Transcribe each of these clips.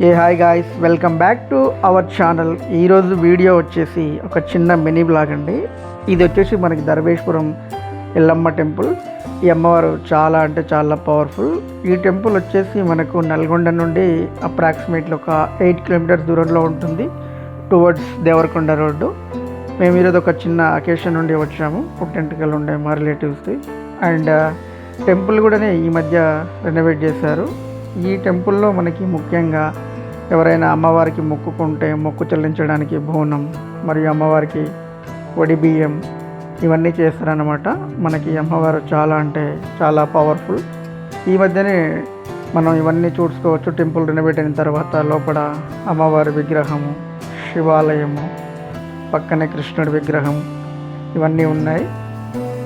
Hey hi guys welcome back to our channel ఈరోజు video వచ్చేసి ఒక చిన్న మినీ బ్లాగ్ అండి. ఇది వచ్చేసి మనకి ధర్మేశ్వరం ఎల్లమ్మ టెంపుల్ ఈ అమ్మవారు చాలా అంటే చాలా పవర్ఫుల్ ఈ టెంపుల్ వచ్చేసి మనకు నల్గొండ నుండి అప్రాక్సిమేట్లీ ఒక ఎయిట్ కిలోమీటర్స్ దూరంలో ఉంటుంది టువర్డ్స్ దేవరకొండ రోడ్డు. మేము ఈరోజు ఒక చిన్న అకేషన్ నుండి వచ్చాము పుట్టెంటుకలు ఉండే మా రిలేటివ్స్ది అండ్ టెంపుల్ కూడా ఈ మధ్య రెనోవేట్ చేశారు. ఈ టెంపుల్లో మనకి ముఖ్యంగా ఎవరైనా అమ్మవారికి మొక్కుకుంటే మొక్కు చెల్లించడానికి బోనం మరియు అమ్మవారికి వడి బియ్యం ఇవన్నీ చేస్తారనమాట మనకి అమ్మవారు చాలా అంటే చాలా పవర్ఫుల్ ఈ మధ్యనే మనం ఇవన్నీ చూసుకోవచ్చు. టెంపుల్ రెనోవేట్ అయిన తర్వాత లోపల అమ్మవారి విగ్రహము శివాలయము పక్కనే కృష్ణుడి విగ్రహం ఇవన్నీ ఉన్నాయి.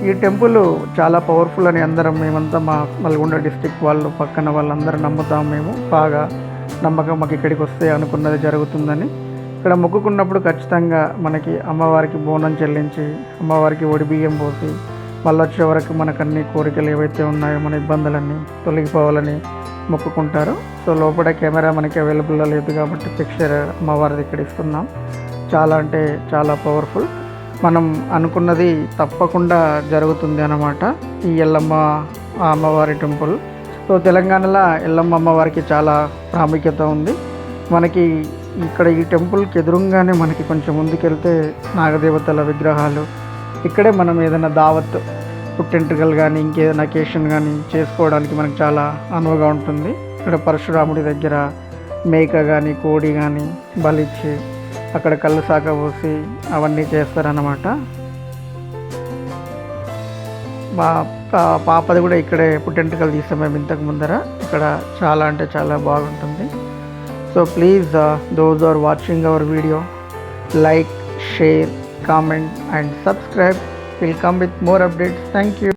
ఈ టెంపుల్ చాలా పవర్ఫుల్ అని అందరం మేమంతా మా నల్గొండ డిస్టిక్ వాళ్ళు పక్కన వాళ్ళందరూ నమ్ముతాం మేము. బాగా నమ్మకం మాకు ఇక్కడికి వస్తే అనుకున్నది జరుగుతుందని. ఇక్కడ మొక్కుకున్నప్పుడు ఖచ్చితంగా మనకి అమ్మవారికి బోనం చెల్లించి అమ్మవారికి ఒడి బియ్యం పోసి మళ్ళీ వచ్చే వరకు మనకు అన్ని కోరికలు ఏవైతే ఉన్నాయో మన ఇబ్బందులన్నీ తొలగిపోవాలని మొక్కుకుంటారు. సో లోపల కెమెరా మనకి అవైలబుల్లో లేదు కాబట్టి పిక్చర్ అమ్మవారిది ఇక్కడ ఇస్తున్నాం. చాలా అంటే చాలా పవర్ఫుల్. మనం అనుకున్నది తప్పకుండా జరుగుతుంది అన్నమాట. ఈ ఎల్లమ్మ అమ్మవారి టెంపుల్. సో తెలంగాణలో ఎల్లమ్మ అమ్మవారికి చాలా ప్రాముఖ్యత ఉంది. మనకి ఇక్కడ ఈ టెంపుల్కి ఎదురుగానే మనకి కొంచెం ముందుకెళ్తే నాగదేవతల విగ్రహాలు. ఇక్కడే మనం ఏదైనా దావత్ పుట్టెంట్రుకలు కానీ ఇంకేదైనా అకేషన్ కానీ చేసుకోవడానికి మనకు చాలా అనువుగా ఉంటుంది. ఇక్కడ పరశురాముడి దగ్గర మేక కానీ కోడి కానీ బలిచ్చి అక్కడ కళ్ళు సాక పోసి అవన్నీ చేస్తారన్నమాట. మా పాపది కూడా ఇక్కడే పుట్టెంటుకలు తీస్తాం మేము ఇంతకు ముందర. ఇక్కడ చాలా అంటే చాలా బాగుంటుంది. So please those are watching our video like share comment and subscribe will come with more updates thank you